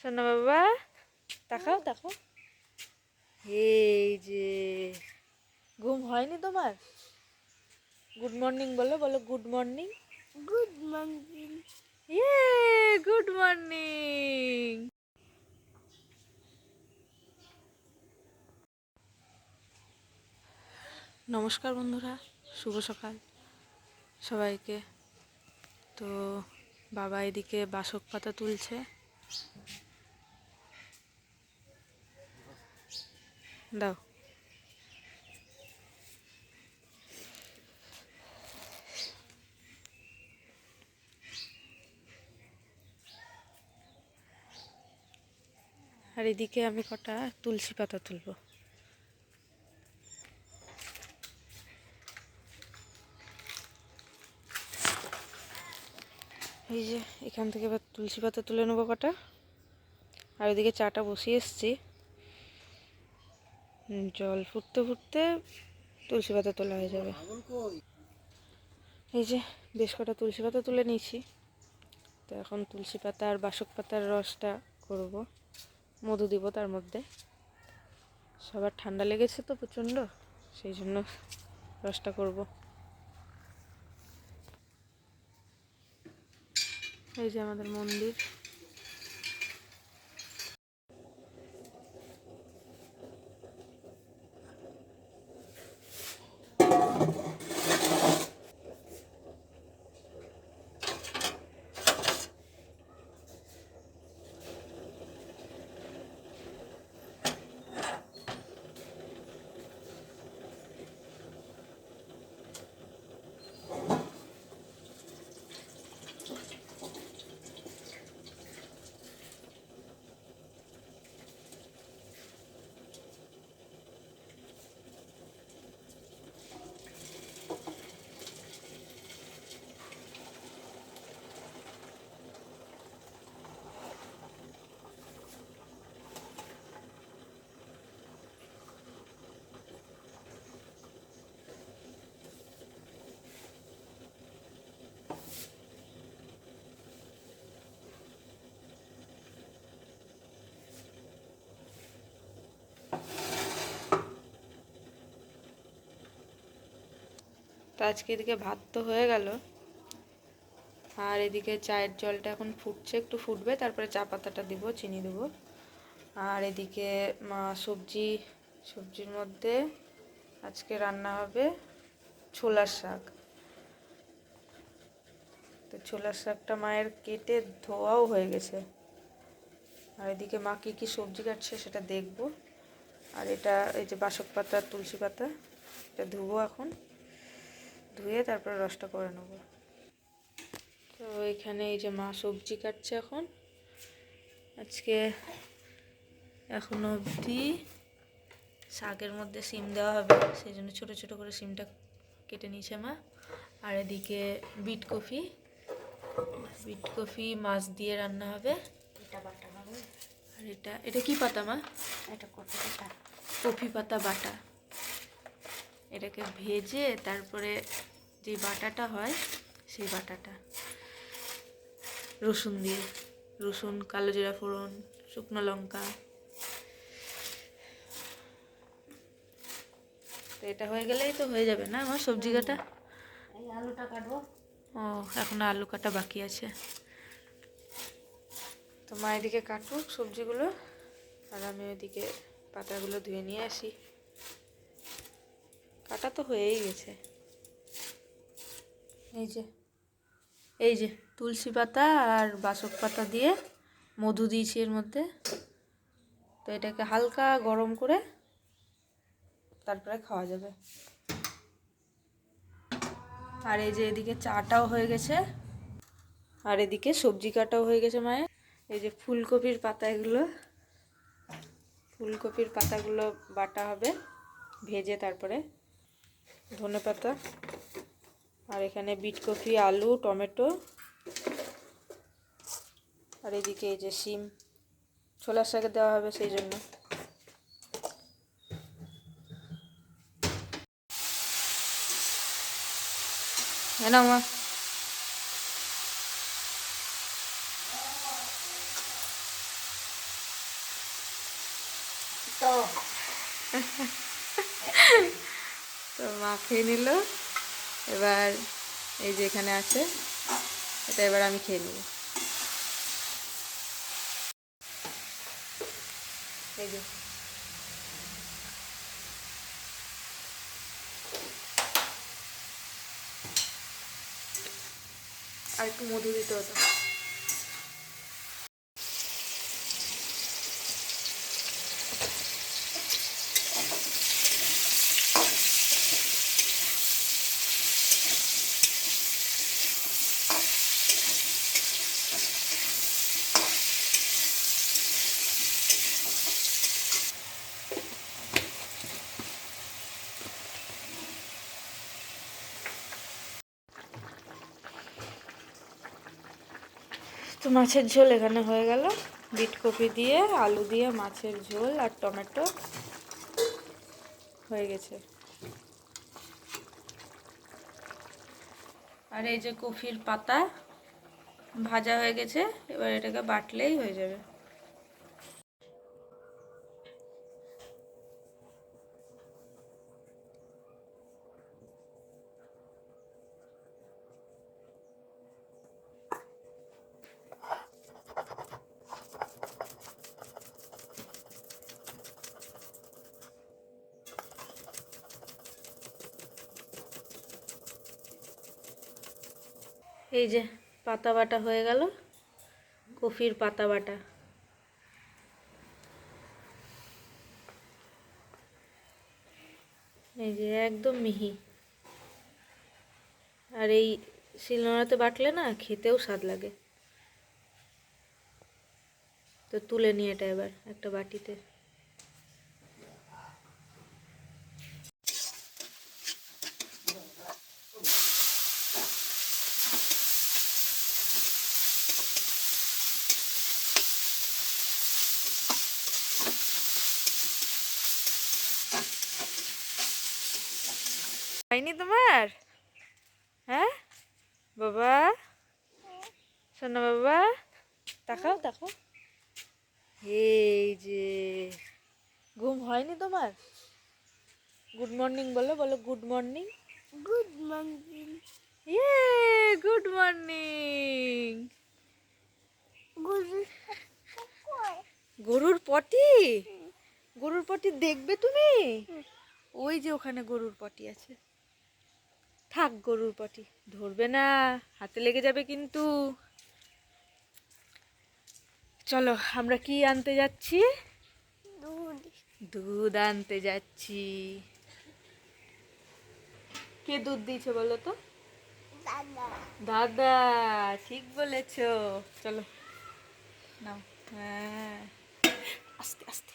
সোনা বাবা তাকাও তাকাও। এই যে ঘুম হয়নি তোমার? গুড মর্নিং বলো বলো গুড মর্নিং গুড মর্নিং ইয়ে গুড মর্নিং নমস্কার বন্ধুরা শুভ সকাল সবাইকে। তো বাবা এদিকে বাসক পাতা তুলছে। দাও। আর এদিকে আমি কটা তুলসী পাতা তুলবো। এই যে, এখান থেকে এবার তুলসী পাতা তুলে নেব কটা। আর ওইদিকে চাটা বসিয়ে এসছি। জল ফুটতে ফুটতে তুলসী পাতা তোলা হয়ে যাবে। এই যে বেশ কটা তুলসী পাতা তুলে নিয়েছি। তো এখন তুলসী পাতা আর বাসক পাতার রসটা করব। মধু দিব তার মধ্যে। সবার ঠান্ডা লেগেছে তো প্রচণ্ড, সেই জন্য রসটা করব। এই যে আমাদের মন্দির। তো আজকে এদিকে ভাত তো হয়ে গেল। আর এদিকে চায়ের জলটা এখন ফুটছে, একটু ফুটবে, তারপরে চা পাতাটা দিব, চিনি দেবো। আর এদিকে সবজি, সবজির মধ্যে আজকে রান্না হবে ছোলার শাক। তো ছোলার শাকটা মায়ের কেটে ধোয়াও হয়ে গেছে। আর এদিকে মা কী কী সবজি কাটছে সেটা দেখব। আর এটা, এই যে বাসক পাতা, তুলসী পাতা, এটা ধুবো এখন। ধুয়ে তারপর রসটা করে নেব। তো এখানে এই যে মা সবজি কাটছে এখন। আজকে এখন অবধি শাকের মধ্যে সিম দেওয়া হবে সেই জন্য ছোটো ছোটো করে সিমটা কেটে নিয়েছে মা। আর এদিকে বিট কফি বিট কফি মাছ দিয়ে রান্না হবে। এটা বাটা হবে। আর এটা এটা কি পাতা মা? এটা কপি পাতা। কফি পাতা বাটা। এটাকে ভেজে তারপরে যে বাটাটা হয় সেই বাটাটা। রসুন দিয়ে। রসুন কালো জিরা ফোড়ন শুকনো লঙ্কা। তো এটা হয়ে গেলেই তো হয়ে যাবে না আমার সবজি কাটা? আলুটা কাটবো। ও এখন আলু কাটা বাকি আছে। তো মা এদিকে কাটুক সবজিগুলো আর আমি ওইদিকে পাতাগুলো ধুয়ে নিয়ে আসি। কাটা তো হয়েই গেছে। এই যে এই যে তুলসী পাতা আর বাসক পাতা দিয়ে মধু দিয়েছি এর মধ্যে। তো এটাকে হালকা গরম করে তারপরে খাওয়া যাবে। আর এই যে এদিকে চাটাও হয়ে গেছে। আর এদিকে সবজি কাটাও হয়ে গেছে মায়ের। এই যে ফুলকপির পাতা এগুলো ফুলকপির পাতাগুলো বাটা হবে, ভেজে তারপরে ধনে পাতা। আর এখানে বিট কফি আলু টমেটো। আর এদিকে এই যে শিম। ছোলার শাকে দেওয়া হবে সেই জন্য। হ্যাঁ মা। তো তো মা খেয়ে নিল। এবার এই যে এখানে আছে, এটা এবার আমি খেয়ে নেব। আর একটু মধু দিতে হতো তো মাছের ঝোল এখানে হয়ে গেল। বিট কপি দিয়ে, আলু দিয়ে, মাছের ঝোল আর টমেটো হয়ে গেছে। আর এই যে কফির পাতা ভাজা হয়ে গেছে, এবার এটাকে বাটলেই হয়ে যাবে। এই যে পাতা বাটা হয়ে গেল, কফির পাতা বাটা। এই যে একদম মিহি। আর এই শিলনোড়াতে বাটলে না খেতেও স্বাদ লাগে। তো তুলে নিয়ে এটা এবার একটা বাটিতে। হয়নি তোমার? হ্যাঁ? বাবা? শোনো বাবা তাকাও তাকাও। এই যে ঘুম হয়নি তোমার? গুড মর্নিং বলো বলো গুড মর্নিং গুড মর্নিং ইয়ে গুড মর্নিং গরুর পটি? গরুর পটি দেখবে তুমি? ওই যে ওখানে গরুর পটি আছে। থাক গরুর পটি। ধরবে না হাতে লেগে যাবে কিন্তু। চলো আমরা কি আনতে যাচ্ছি? দুধ। দুধ আনতে যাচ্ছি। কে দুধ দিয়েছে বলো তো? দাদা। ঠিক বলেছ। চলো নাও। হ্যাঁ। আস্তে আস্তে।